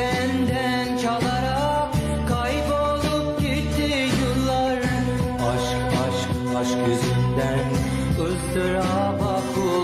benden çalarak Kaybolup gitti yıllar. Aşk aşk aşk yüzünden ızdıraba kurdu